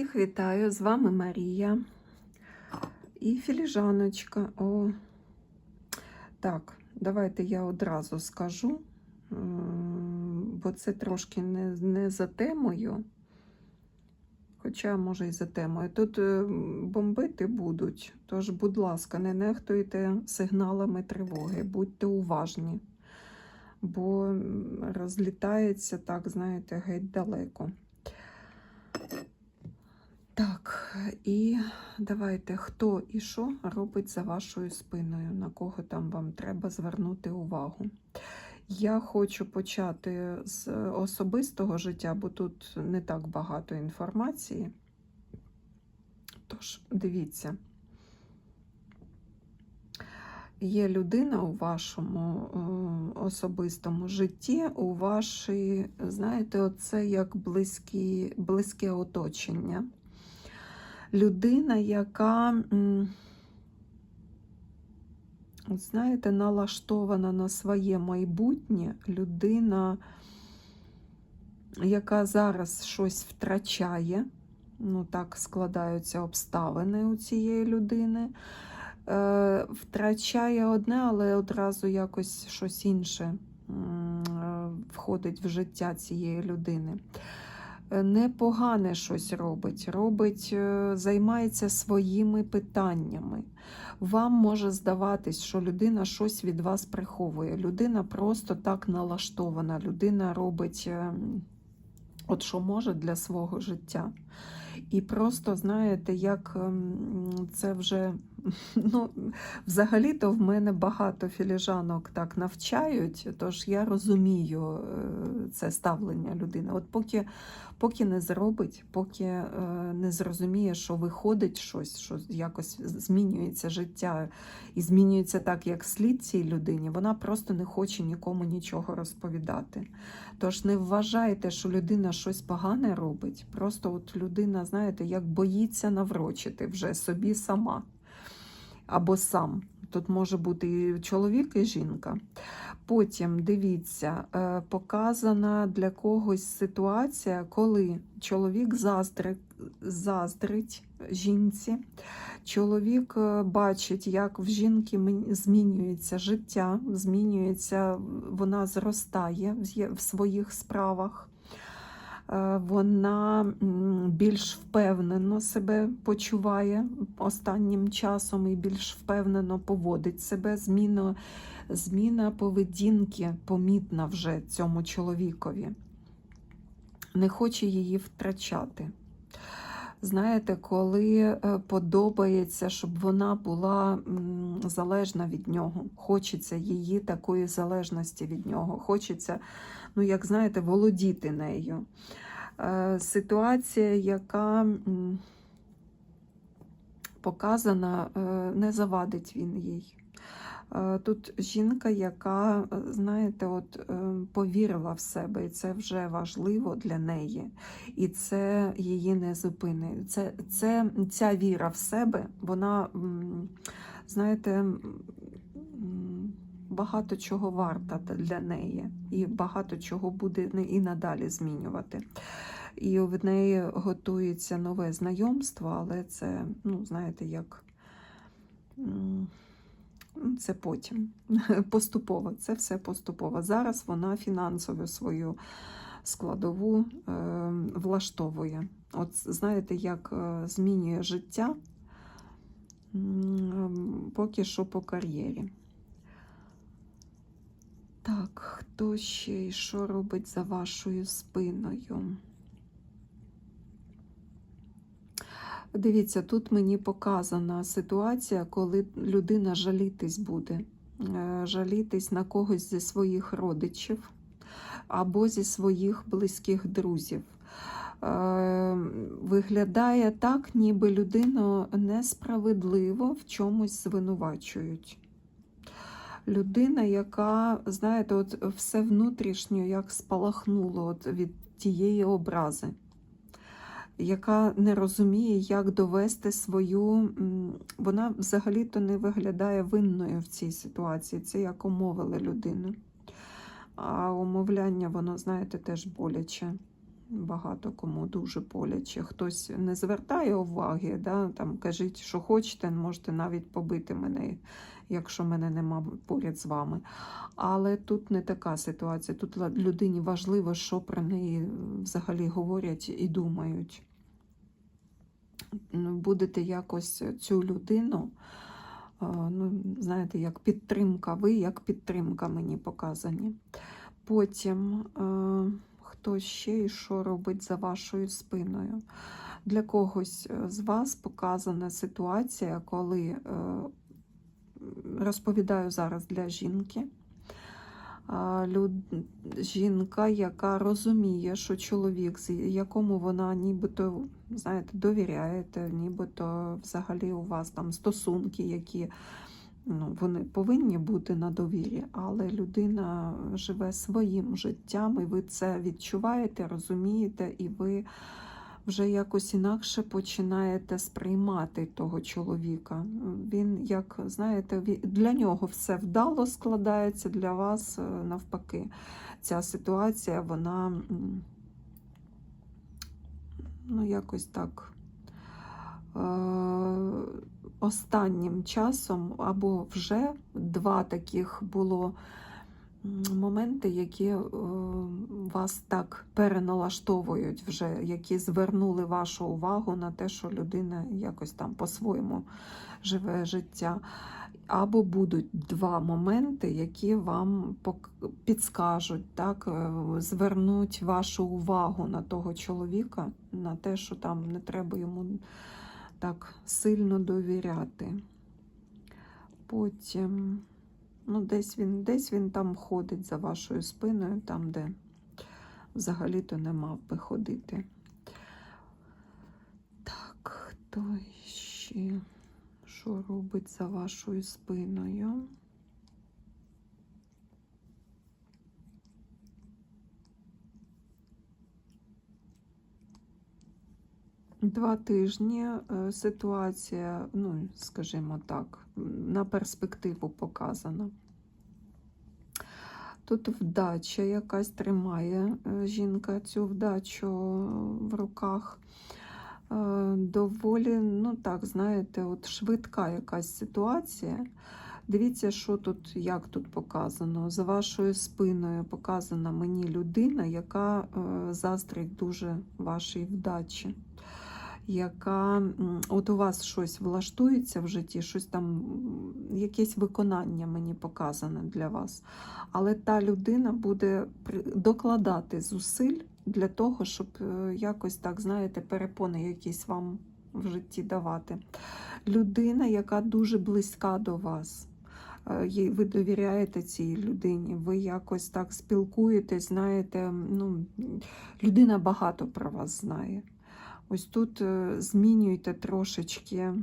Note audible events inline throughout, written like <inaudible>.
Всіх вітаю, з вами Марія і філіжаночка. О, так, давайте я одразу скажу, бо це трошки не, не за темою. Хоча, може, і за темою. Тут е, бомбити будуть, тож, будь ласка, не нехтуйте сигналами тривоги, будьте уважні, бо розлітається так, знаєте, геть далеко. Так, і давайте, хто і що робить за вашою спиною, на кого там вам треба звернути увагу. Я хочу почати з особистого життя, бо тут не так багато інформації. Тож, дивіться, є людина у вашому е, особистому житті, у вашій, знаєте, оце як близькі, близьке оточення людина, яка, знаєте, налаштована на своє майбутнє, людина, яка зараз щось втрачає, ну так складаються обставини у цієї людини. Е, Втрачає одне, але одразу якось щось інше е, входить в життя цієї людини непогане щось робить, робить, е, займається своїми питаннями. Вам може здаватись, що людина щось від вас приховує. Людина просто так налаштована, людина робить е, от що може для свого життя. І просто, знаєте, як ем, це вже, <laughs> ну, взагалі-то в мене багато філіжанок так навчають, тож я розумію е, це ставлення людини. От поки поки не зробить, поки е, не зрозуміє, що виходить щось, що якось змінюється життя і змінюється так, як слід цій людині, вона просто не хоче нікому нічого розповідати. Тож не вважайте, що людина щось погане робить. Просто от людина, знаєте, як боїться наврочити вже собі сама або сам. Тут може бути і чоловік, і жінка. Потім дивіться, е, показана для когось ситуація, коли чоловік заздрить, заздрить жінці. Чоловік е, бачить, як в жінки змінюється життя, змінюється, вона зростає в своїх справах. Е, вона більш впевнено себе почуває останнім часом і більш впевнено поводить себе. Зміна, зміна поведінки помітна вже цьому чоловікові. Не хоче її втрачати. Знаєте, коли е, подобається, щоб вона була залежна від нього, хочеться її такої залежності від нього, хочеться, ну, як знаєте, володіти нею. Е, ситуація, яка показана, е, не завадить він їй. Е, тут жінка, яка, знаєте, от повірила в себе, і це вже важливо для неї, і це її не зупинить. Це, це, Ця віра в себе, вона, знаєте, багато чого варта для неї, і багато чого буде і надалі змінювати. І в неї готується нове знайомство, але це, ну, знаєте, як це потім. <laughs> Поступово, це все поступово. Зараз вона фінансову свою складову е, влаштовує. От знаєте, як е, змінює життя поки що по кар'єрі. Так, хто ще і що робить за вашою спиною? Дивіться, тут мені показана ситуація, коли людина жалітись буде, е, жалітись на когось зі своїх родичів або зі своїх близьких друзів. Е, виглядає так, ніби людину несправедливо в чомусь звинувачують. Людина, яка, знаєте, от все внутрішньо як спалахнуло от від тієї образи, яка не розуміє, як довести свою. Вона взагалі-то не виглядає винною в цій ситуації. Це як умовили людину. А умовляння, воно, знаєте, теж боляче. багато кому дуже боляче. Хтось не звертає уваги, да, там кажіть, що хочете, можете навіть побити мене, якщо мене нема поряд з вами. Але тут не така ситуація. Тут людині важливо, що про неї взагалі говорять і думають. Будете якось цю людину, е, ну, знаєте, як підтримка, ви як підтримка мені показані. Потім е, хто ще і що робить за вашою спиною. Для когось е, з вас показана ситуація, коли розповідаю зараз для жінки. Люд... Жінка, яка розуміє, що чоловік, якому вона нібито, знаєте, довіряєте, нібито взагалі у вас там стосунки, які ну, вони повинні бути на довірі, але людина живе своїм життям, і ви це відчуваєте, розумієте, і ви вже якось інакше починаєте сприймати того чоловіка. Він, як знаєте, для нього все вдало складається, для вас е, навпаки. Ця ситуація, вона ну, якось так. е, Останнім часом або вже два таких було моменти, які е, вас так переналаштовують, вже які звернули вашу увагу на те, що людина якось там по-своєму живе життя. Або будуть два моменти, які вам підскажуть, так, е, звернуть вашу увагу на того чоловіка, на те, що там не треба йому так сильно довіряти. Потім, ну, десь він, десь він там ходить за вашою спиною, там, де взагалі-то не мав би ходити. Так, хто ще? Що робить за вашою спиною? Два тижні е, ситуація, ну, скажімо так, на перспективу показана. Тут вдача якась тримає е, жінка цю вдачу в руках. Е, Доволі, ну так, знаєте, от швидка якась ситуація. Дивіться, що тут, як тут показано. За вашою спиною показана мені людина, яка заздрить дуже вашій вдачі яка от у вас щось влаштується в житті, щось там, якесь виконання мені показане для вас. Але та людина буде докладати зусиль для того, щоб е, якось так, знаєте, перепони якісь вам в житті давати. Людина, яка дуже близька до вас. Е, Ви довіряєте цій людині, ви якось так спілкуєтесь, знаєте, ну, людина багато про вас знає. Ось тут е, змінюйте трошечки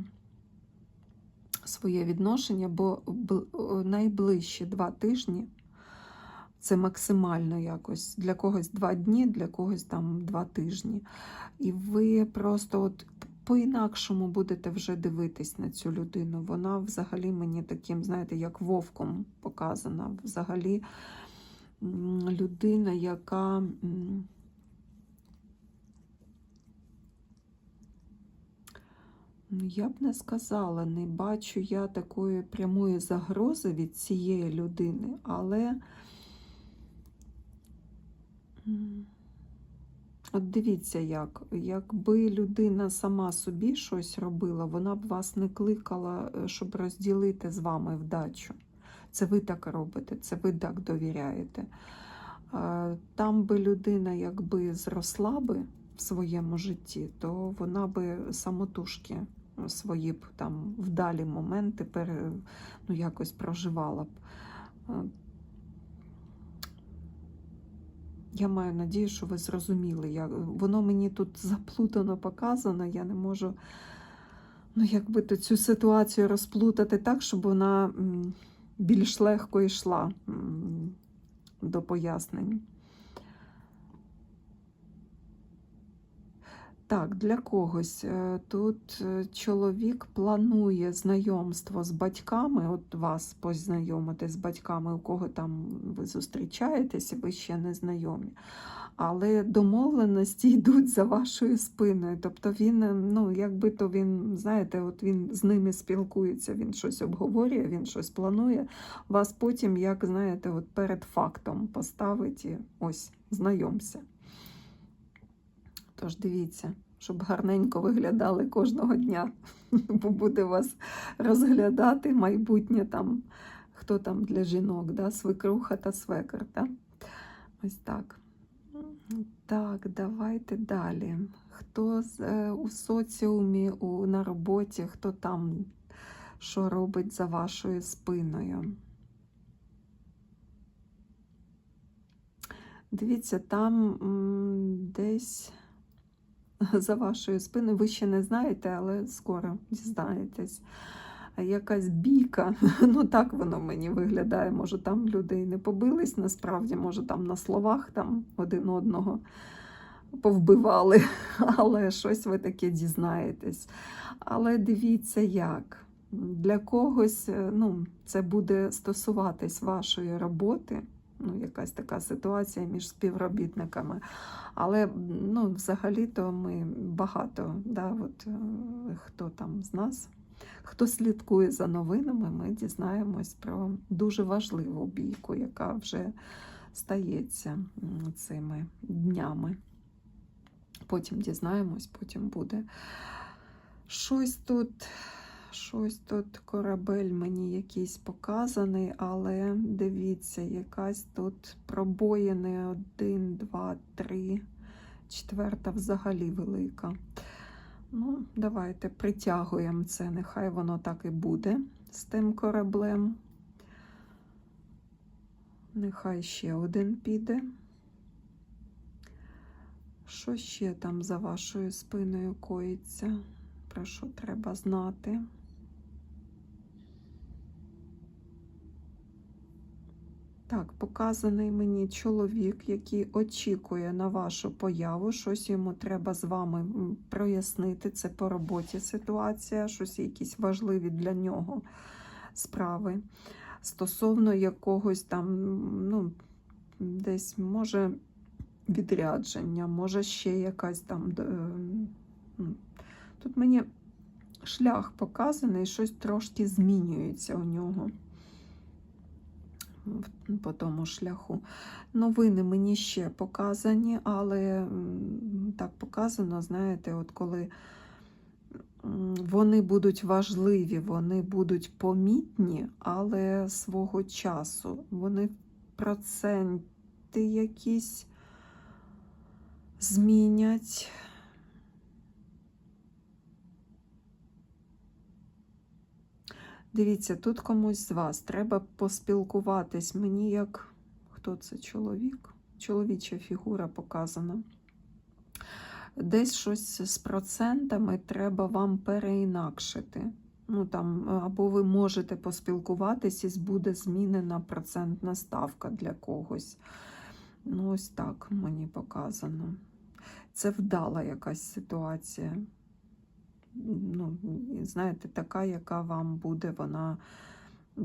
своє відношення, бо е, найближчі два тижні це максимально якось. Для когось два дні, для когось там два тижні. І ви просто от по-інакшому будете вже дивитись на цю людину. Вона взагалі мені таким, знаєте, як вовком показана. Взагалі людина, яка. м, Ну, я б не сказала, не бачу я такої прямої загрози від цієї людини, але от дивіться, як, якби людина сама собі щось робила, вона б вас не кликала, е, щоб розділити з вами вдачу. Це ви так робите, це ви так довіряєте. Там би людина якби зросла би в своєму житті, то вона би самотужки свої б там вдалі моменти пере, ну, якось проживала б. Е, Я маю надію, що ви зрозуміли. Я, воно мені тут заплутано показано, я не можу ну, якби то цю ситуацію розплутати так, щоб вона більш легко йшла до пояснень. Так, для когось е, тут е, чоловік планує знайомство з батьками, от вас познайомити з батьками, у кого там ви зустрічаєтесь, і ви ще не знайомі. Але домовленості <laughs> йдуть за вашою спиною. Тобто він, е, ну, якби то він, знаєте, от він з ними спілкується, він щось обговорює, він щось планує. Вас потім, як знаєте, от перед фактом поставить і ось, знайомся. Тож дивіться, щоб гарненько виглядали кожного дня, <laughs> бо буде вас розглядати майбутнє там, хто там для жінок, да? свекруха та свекр. Да? Ось так. Так, давайте далі. Хто е, у соціумі, у, на роботі, хто там що робить за вашою спиною? Дивіться, там м, десь <laughs> за вашою спиною, ви ще не знаєте, але скоро дізнаєтесь. Якась бійка, <laughs> ну так воно мені виглядає. Може, там люди і не побились, насправді, може, там на словах там один одного повбивали, <laughs> але щось ви таке дізнаєтесь. Але дивіться, як. Для когось е, ну, це буде стосуватись вашої роботи, ну, якась така ситуація між співробітниками. Але ну, взагалі-то ми багато, да, от, е, хто там з нас, хто слідкує за новинами, ми дізнаємось про дуже важливу бійку, яка вже стається цими днями. Потім дізнаємось, потім буде щось тут. Щось тут корабель мені якийсь показаний, але дивіться, якась тут пробоїни один, два, три, четверта взагалі велика. Ну, давайте притягуємо це, нехай воно так і буде з тим кораблем. Нехай ще один піде. Що ще там за вашою спиною коїться? Про що треба знати? Так, показаний мені чоловік, який очікує на вашу появу. Щось йому треба з вами прояснити. Це по роботі ситуація, щось якісь важливі для нього справи. Стосовно якогось там, ну, десь може відрядження, може ще якась там. е. Тут мені шлях показаний, щось трошки змінюється у нього по тому шляху. Новини мені ще показані, але так показано, знаєте, от коли вони будуть важливі, вони будуть помітні, але свого часу. Вони проценти якісь змінять. Дивіться, тут комусь з вас треба поспілкуватись. Мені як хто це чоловік? Чоловіча фігура показана. Десь щось з процентами треба вам переінакшити. Ну, там, або ви можете поспілкуватись і буде змінена процентна ставка для когось. Ну, ось так мені показано. Це вдала якась ситуація ну, знаєте, така, яка вам буде вона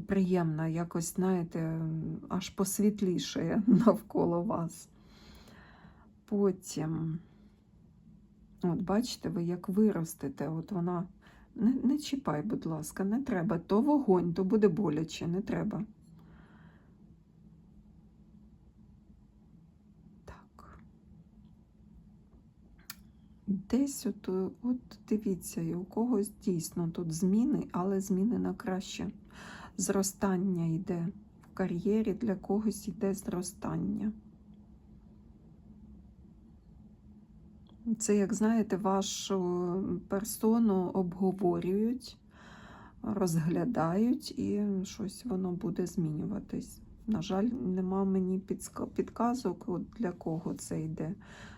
приємна, якось, знаєте, аж посвітлішає <laughs> навколо вас. Потім, от бачите, ви як виростете, от вона. Не, не чіпай, будь ласка, не треба. То вогонь, то буде боляче, не треба. Так. Десь от, е, от дивіться, і у когось дійсно тут зміни, але зміни на краще. Зростання йде в кар'єрі, для когось йде зростання. Це, як знаєте, вашу персону обговорюють, розглядають і щось воно буде змінюватись. На жаль, нема мені підказок, от для кого це йде,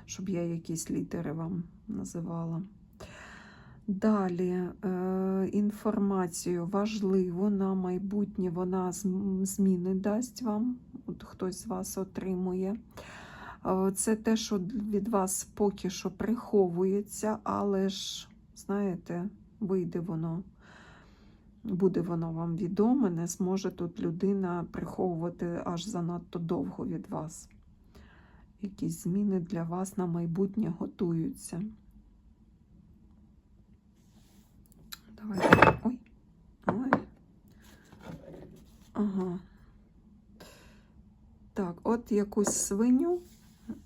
щоб я якісь літери вам називала. Далі е, інформацію важливу на майбутнє вона зміни дасть вам, от хтось з вас отримує. Е, Це те, що від вас поки що приховується, але ж, знаєте, вийде воно, буде воно вам відоме, не зможе тут людина приховувати аж занадто довго від вас. Якісь зміни для вас на майбутнє готуються. Давайте. Ой. Ой. Ага. Так, от якусь свиню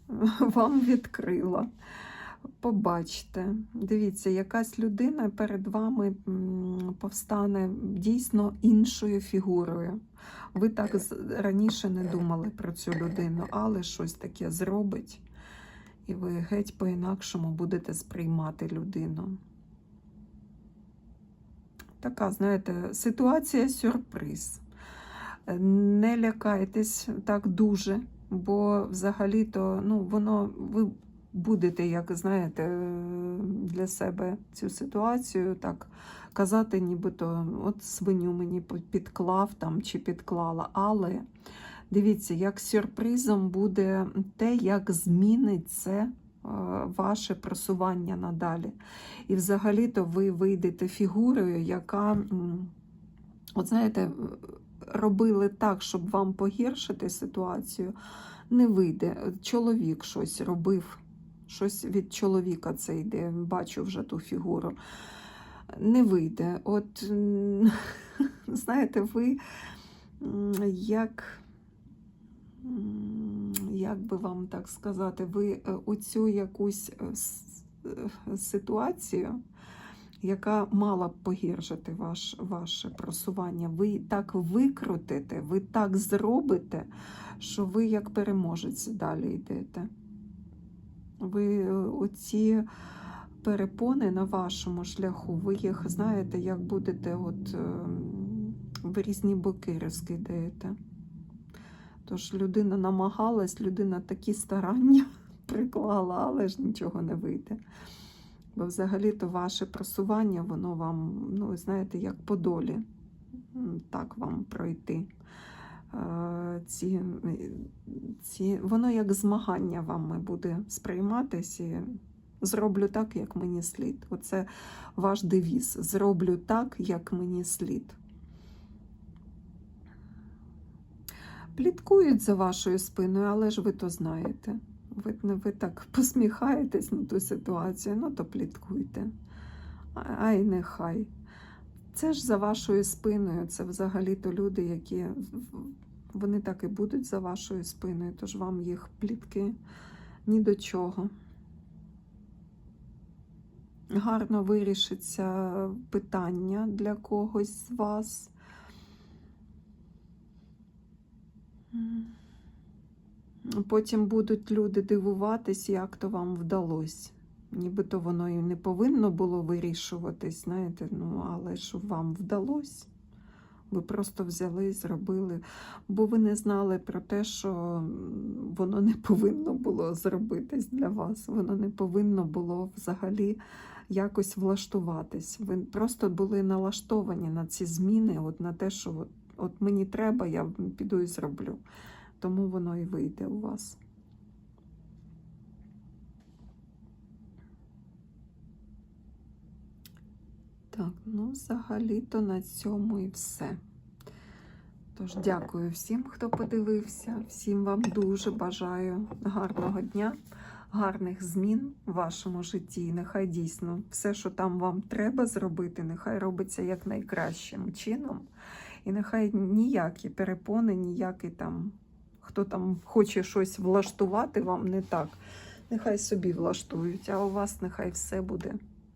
<laughs> вам відкрила. Побачте, дивіться, якась людина перед вами повстане дійсно іншою фігурою. Ви так раніше не думали про цю людину, але щось таке зробить, і ви геть по-інакшому будете сприймати людину. Така, знаєте, ситуація сюрприз. Не лякайтесь так дуже, бо взагалі-то ну, воно ви будете, як знаєте, е, для себе цю ситуацію так казати, нібито от свиню мені підклав там чи підклала. Але дивіться, як сюрпризом буде те, як змінить це е, ваше просування надалі. І взагалі-то ви вийдете фігурою, яка, от знаєте, робили так, щоб вам погіршити ситуацію, не вийде. Чоловік щось робив, щось від чоловіка це йде, бачу вже ту фігуру. Не вийде. От, <laughs> знаєте, ви як, як би вам так сказати, ви е, оцю якусь е, е, ситуацію, яка мала б погіршити ваш, ваше просування, ви так викрутите, ви так зробите, що ви як переможець далі йдете. Ви е, оці перепони на вашому шляху, ви їх знаєте, як будете от, ем, в різні боки розкидаєте. Тож людина намагалась, людина такі старання <laughs> приклала, але ж нічого не вийде. Бо взагалі-то ваше просування, воно вам, ну, знаєте, як по долі, так вам пройти. Е, Ці, ці, воно як змагання вами буде сприйматись і зроблю так, як мені слід. Оце ваш девіз. Зроблю так, як мені слід. Пліткують за вашою спиною, але ж ви то знаєте. Ви, ви так <laughs> посміхаєтесь на ту ситуацію, ну то пліткуйте. А- Ай, нехай. Це ж за вашою спиною, це взагалі-то люди, які вони так і будуть за вашою спиною, тож вам їх плітки ні до чого. Гарно вирішиться питання для когось з вас. Потім будуть люди дивуватись, як то вам вдалося. Нібито воно і не повинно було вирішуватись, знаєте, ну, але ж вам вдалося. Ви просто взяли і зробили, бо ви не знали про те, що воно не повинно було зробитись для вас. Воно не повинно було взагалі якось влаштуватись. Ви просто були налаштовані на ці зміни, от на те, що от, от мені треба, я піду і зроблю. Тому воно і вийде у вас. Так, ну взагалі-то на цьому і все. Тож дякую всім, хто подивився. Всім вам дуже бажаю гарного дня, гарних змін в вашому житті. Нехай дійсно все, що там вам треба зробити, нехай робиться як найкращим чином. І нехай ніякі перепони, ніякий там, хто там хоче щось влаштувати вам не так. Нехай собі влаштують, а у вас нехай все буде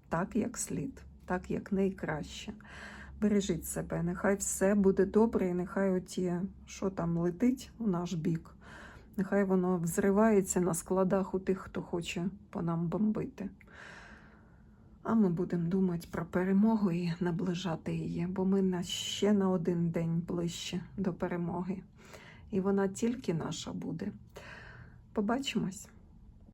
так, як слід, так, як найкраще. Бережіть себе, нехай все буде добре, і нехай оті, що там летить у наш бік, нехай воно взривається на складах у тих, хто хоче по нам бомбити. А ми будемо думати про перемогу і наближати її, бо ми на ще на один день ближче до перемоги. І вона тільки наша буде. Побачимось!